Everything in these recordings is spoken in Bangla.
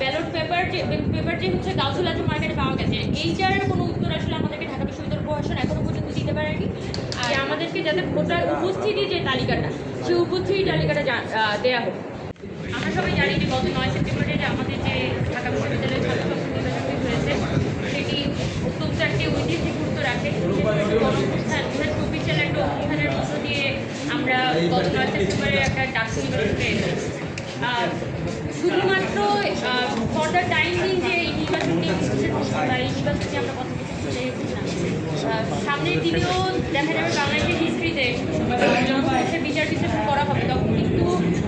ব্যালট পেপার যে পেপার যে হচ্ছে গাউসুল আজম মার্কেটে পাওয়া গেছে। এইটার কোনো উত্তর আসলে আমাদেরকে ঢাকা বিশ্ববিদ্যালয় প্রশাসন এখনও পর্যন্ত দিতে পারেনি। আর আমাদেরকে যাতে ভোটার উপস্থিতি যে তালিকাটা সেই উপস্থিতি তালিকাটা দেওয়া হোক। আমরা সবাই জানি যে গত নয় সেপ্টেম্বরে আমাদের যে ঢাকা বিশ্ববিদ্যালয়ের হয়েছে সেটি অত্যন্ত একটি ঐতিহাসিক গুরুত্ব রাখে। চব্বিশ সালে একটা অভ্যুত্থানের মধ্য দিয়ে আমরা গত নয় সেপ্টেম্বরে একটা ডাক নির্বাচন পেয়েছি। আহ, শুধুমাত্র ফর দ্য টাইম বিং যে এই বিশেষের বা এই নির্বাচনটি আমরা কথা বলতে চলে এসেছি না। আহ, সামনের দিনেও দেখা যাবে বাংলাদেশের হিস্ট্রিতে বিচার বিশ্লেষণ করা হবে তখন কিন্তু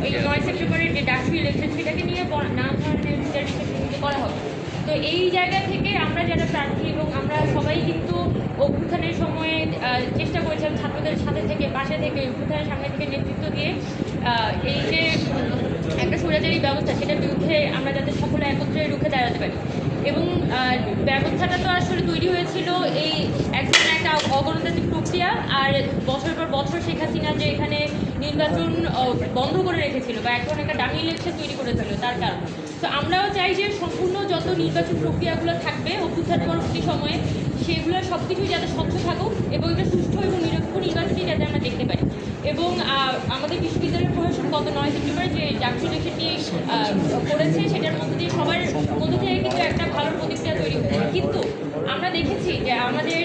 এই নয় সেপ্টেম্বরের যে ডাকসু ইলেকশন সেটাকে নিয়ে নানা ধরনের বিচার বিশ্লেষণ করা হবে। তো এই জায়গা থেকে আমরা যারা প্রার্থী এবং আমরা সবাই কিন্তু অভ্যুত্থানের সময়ে চেষ্টা করেছিলাম ছাত্রদের সাথে থেকে পাশে থেকে অভ্যুত্থানের সামনে থেকে নেতৃত্ব দিয়ে এই যে স্বৈরাচারী ব্যবস্থা, সেটার বিরুদ্ধে আমরা যাতে সকলে একত্রে রুখে দাঁড়াতে পারি। এবং ব্যবস্থাটা তো আসলে তৈরি হয়েছিল এই একজন একটা অগণতান্ত্রিক প্রক্রিয়া, আর বছর পর বছর শেখ হাসিনা যে এখানে নির্বাচন বন্ধ করে রেখেছিল বা এখন একটা ডামি ইলেকশন তৈরি করেছিল তার কারণ। তো আমরাও চাই যে সম্পূর্ণ যত নির্বাচন প্রক্রিয়াগুলো থাকবে, অভ্যুত্থান পরবর্তী সময়ে, সেগুলো সব কিছুই যাতে স্বচ্ছ থাকুক এবং এটা সুষ্ঠু এবং নিরপেক্ষ নির্বাচনই যাতে আমরা দেখতে পাই। এবং আমাদের প্রশাসন গত নয় সেপ্টেম্বরে যে আহ, করেছে সেটার মধ্যে দিয়ে সবার মধ্য থেকে কিন্তু একটা ভালো প্রতিক্রিয়া তৈরি হয়েছে কিন্তু আমরা দেখেছি যে আমাদের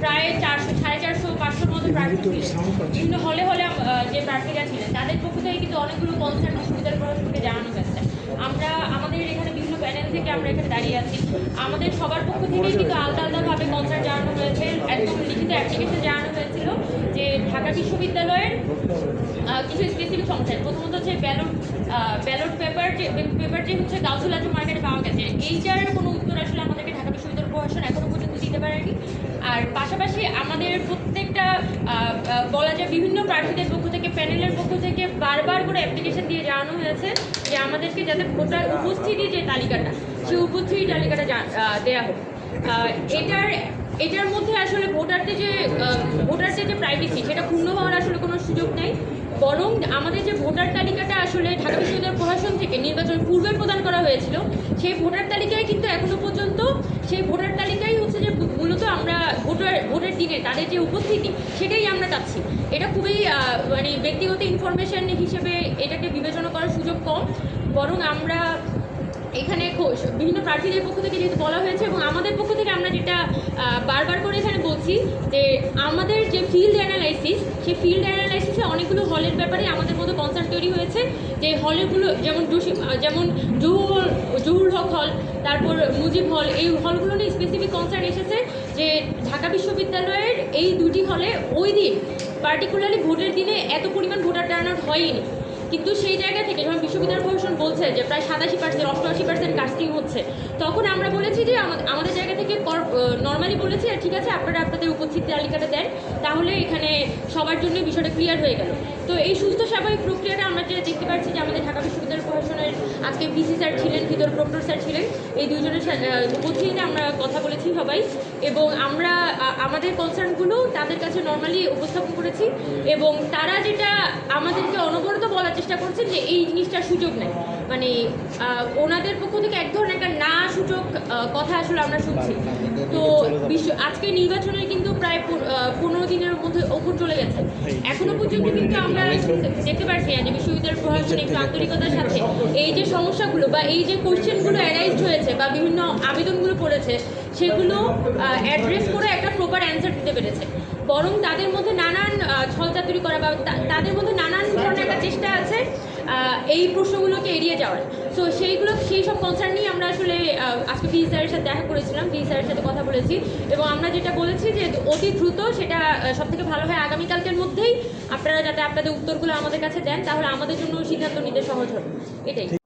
প্রায় চারশো সাড়ে চারশো পাঁচশোর মতো প্রার্থী বিভিন্ন হলে হলে যে প্রার্থীরা ছিলেন তাদের পক্ষ থেকে কিন্তু অনেকগুলো কনসার্ন বিশ্ববিদ্যালয় প্রশাসনকে জানানো গেছে আমরা আমাদের এখানে বিভিন্ন প্যানেল থেকে আমরা এখানে দাঁড়িয়ে আছি। আমাদের সবার পক্ষ থেকেই কিন্তু আলাদা আলাদাভাবে কনসার্ন জানানো হয়েছে। একদম লিখিত অ্যাপ্লিকেশন জানানো ঢাকা বিশ্ববিদ্যালয়ের কিছু স্পেসিফিক সমস্যা প্রথমত হচ্ছে ব্যালট ব্যালট পেপার যে পেপার যে হচ্ছে গাউসুল আজম মার্কেটে পাওয়া গেছে। এইটার কোনো উত্তর আসলে আমাদেরকে ঢাকা বিশ্ববিদ্যালয় প্রশাসন এখনও পর্যন্ত দিতে পারেনি। আর পাশাপাশি আমাদের প্রত্যেকটা বলা যায় বিভিন্ন প্রার্থীদের পক্ষ থেকে প্যানেলের পক্ষ থেকে বারবার করে অ্যাপ্লিকেশন দিয়ে জানানো হয়েছে যে আমাদেরকে যাতে ভোটার উপস্থিতি যে তালিকাটা সেই উপস্থিতি তালিকাটা দেয়া হোক। এটার এটার মধ্যে আসলে ভোটারদের যে ভোটারদের যে প্রাইভেসি সেটা ক্ষুণ্ণ হওয়ার আসলে কোনো সুযোগ নেই। বরং আমাদের যে ভোটার তালিকাটা আসলে ঢাকা বিশ্ববিদ্যালয় প্রশাসন থেকে নির্বাচন পূর্বে প্রদান করা হয়েছিল, সেই ভোটার তালিকায় কিন্তু এখনও পর্যন্ত, সেই ভোটার তালিকাই হচ্ছে যে মূলত আমরা ভোটার, ভোটের দিনে তাদের যে উপস্থিতি, সেটাই আমরা চাচ্ছি। এটা খুবই মানে ব্যক্তিগত ইনফরমেশন হিসেবে এটাকে বিবেচনা করার সুযোগ কম। বরং আমরা এখানে বিভিন্ন প্রার্থীদের পক্ষ থেকে যেহেতু বলা হয়েছে এবং আমাদের পক্ষ থেকে আমরা যেটা বারবার করে এখানে বলছি যে আমাদের যে ফিল্ড অ্যানালাইসিস সেই ফিল্ড অ্যানালাইসিসে অনেকগুলো হলের ব্যাপারে আমাদের মধ্যে কনসার্ন তৈরি হয়েছে। যে হলগুলো যেমন যেমন জহুর জহুর হক হল, তারপর মুজিব হল, এই হলগুলো নিয়ে স্পেসিফিক কনসার্ন এসেছে যে ঢাকা বিশ্ববিদ্যালয়ের এই দুটি হলে ওই দিন পার্টিকুলারলি ভোটের দিনে এত পরিমাণ ভোটার টার্ন আউট হয়নি কিন্তু সেই জায়গা থেকে যখন বিশ্ববিদ্যালয় প্রশাসন বলছে যে প্রায় সাতাশি পার্সেন্ট অষ্টআশি পার্সেন্ট কাস্টিং হচ্ছে, তখন আমরা বলেছি যে আমাদের জায়গা থেকে নর্মালি বলেছি "আর ঠিক আছে, আপনারা আপনাদের উপস্থিত তালিকাটা দেন, তাহলে এখানে সবার জন্য বিষয়টা ক্লিয়ার হয়ে গেল। তো এই সুস্থ স্বাভাবিক প্রক্রিয়াটা আমরা যেটা দেখতে পাচ্ছি যে আমাদের ঢাকা বিশ্ববিদ্যালয় প্রশাসনের আজকে ভিসি স্যার ছিলেন, ভিতর প্রক্টর স্যার ছিলেন, এই দুজনের উপস্থিতিতে আমরা কথা বলেছি সবাই, এবং আমরা আমাদের কনসার্নগুলো কাছে নর্মালি উপস্থাপন করেছি এবং তারা যেটা আমাদেরকে অনবরত বলার চেষ্টা করছেন যে এই জিনিসটার সুযোগ নেই। মানে ওনাদের পক্ষ থেকে এক ধরনের একটা না সূচক আহ, কথা আসলে আমরা শুনছি। তো বিশ্ব আজকে নির্বাচনের কিন্তু প্রায় পনেরো দিনের মধ্যে ওপর চলে গেছে। এখনও পর্যন্ত কিন্তু আমরা দেখতে পাচ্ছি না যে বিশ্ববিদ্যালয় প্রশাসন একটু আন্তরিকতার সাথে এই যে সমস্যাগুলো বা এই যে কোয়েশ্চেনগুলো অ্যারাইজড হয়েছে বা বিভিন্ন আবেদনগুলো পড়েছে সেগুলো অ্যাড্রেস করে একটা প্রপার অ্যান্সার দিতে পেরেছে। বরং তাদের মধ্যে নানান ছলচাতুরি করা বা তাদের মধ্যে নানান ধরনের একটা চেষ্টা আছে। এই প্রশ্নগুলোকে এড়িয়ে যাওয়ার। সো সেইগুলো, সেই সব কনসার্ন নিয়ে আমরা আসলে আজকে ভি স্যারের সাথে দেখা করেছিলাম। ভি স্যারের সাথে কথা বলেছি। এবং আমরা যেটা বলেছি যে, অতি দ্রুত সেটা সব থেকে ভালো হয় আগামীকালকের মধ্যেই। আপনারা যাতে আপনাদের উত্তরগুলো আমাদের কাছে দেন, তাহলে আমাদের জন্য সিদ্ধান্ত নিতে সহজ হবে। এটাই।